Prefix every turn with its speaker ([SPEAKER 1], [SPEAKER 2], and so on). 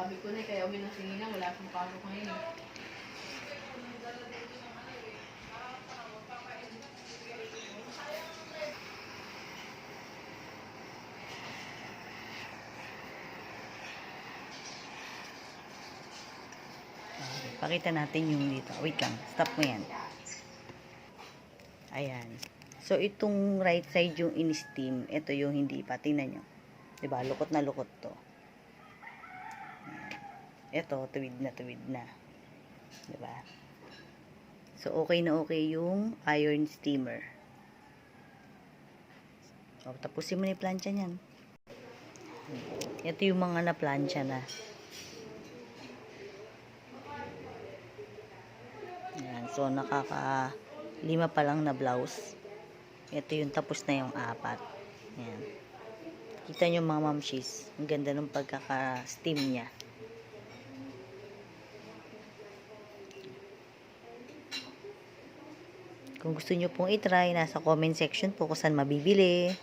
[SPEAKER 1] Sabi ko na, kaya uwi ng sinina, wala akong pasok ngayon.
[SPEAKER 2] Okay, pakita natin yung dito. Wait lang, stop mo yan. Ayan. So, itong right side yung in-steam. Ito yung hindi pa. Tingnan nyo. Diba? Lukot na lukot to. Ito, tuwid na tuwid na. Diba? So, okay na okay yung iron steamer. O, tapusin mo na yung plancha niyan. Ito yung mga na-plancha na. Yan. So, nakaka lima pa lang na blouse. Ito yung tapos na yung apat. Yan. Kita nyo mga mamshis. Ang ganda ng pagkaka-steam niya. Kung gusto nyo pong itry, nasa comment section po kung saan mabibili.